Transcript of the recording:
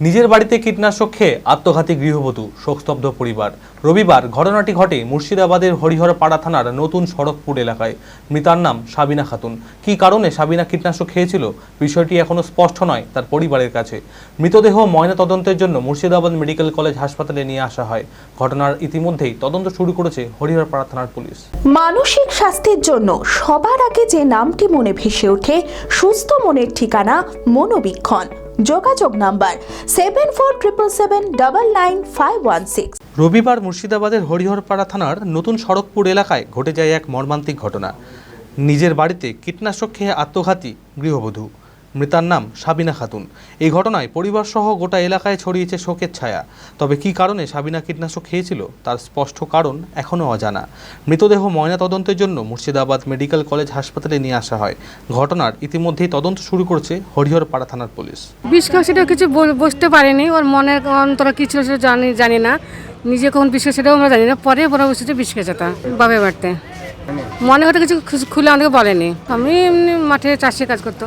নিজের বাড়িতে কীটনাশক খেয়ে আত্মঘাতী গৃহবধূ, শোকস্তব্ধ পরিবার। রবিবার ঘটনাটি ঘটে মুর্শিদাবাদের হরিহরপাড়া থানার নতুন সড়কপুর এলাকায়। মৃতার নাম সাবিনা খাতুন। কি কারণে সাবিনা কীটনাশক খেয়েছিল বিষয়টি এখনও স্পষ্ট নয় তার পরিবারের কাছে। মৃতদেহ ময়নাতদন্তের জন্য মুর্শিদাবাদ মেডিকেল কলেজ হাসপাতালে নিয়ে আসা হয়। ঘটনার ইতিমধ্যেই তদন্ত শুরু করেছে হরিহরপাড়া থানার পুলিশ। মানসিক স্বাস্থ্যের জন্য সবার আগে যে নামটি মনে ভেসে ওঠে, সুস্থ মনের ঠিকানা মনোবীক্ষণ। যোগাযোগ number seven four triple seven double nine five one six. রবিবার মুর্শিদাবাদের হরিহরপাড়া থানার নতুন সড়কপুর এলাকায় ঘটে যায় এক মর্মান্তিক ঘটনা। নিজের বাড়িতে কীটনাশক খেয়ে আত্মঘাতী গৃহবধূ। মৃতার নাম সাবিনা খাতুন। এই ঘটনায় পরিবার সহ গোটা এলাকায় ছড়িয়েছে শোকের ছায়া। তবে কী কারণে সাবিনা কীটনাশক খেয়েছিল তার স্পষ্ট কারণ এখনও অজানা। মৃতদেহ ময়নাতদন্তের জন্য মুর্শিদাবাদ মেডিকেল কলেজ হাসপাতালে নিয়ে আসা হয়। ঘটনার ইতিমধ্যেই তদন্ত শুরু করেছে হরিহরপাড়া থানার পুলিশ। বিষ সেটা কিছু বুঝতে পারিনি। ওর মনের অন্তরে কি ছিল সেটা জানি জানি না। নিজে কখন বিষ সেটাও আমরা জানি না। পরে বড় বুঝতে বিষ খেয়েছে বাপের বাড়িতে। মনে হয়তো কিছু খুলে আমাকে বলেনি। আমি এমনি মাঠে চাষে কাজ করতো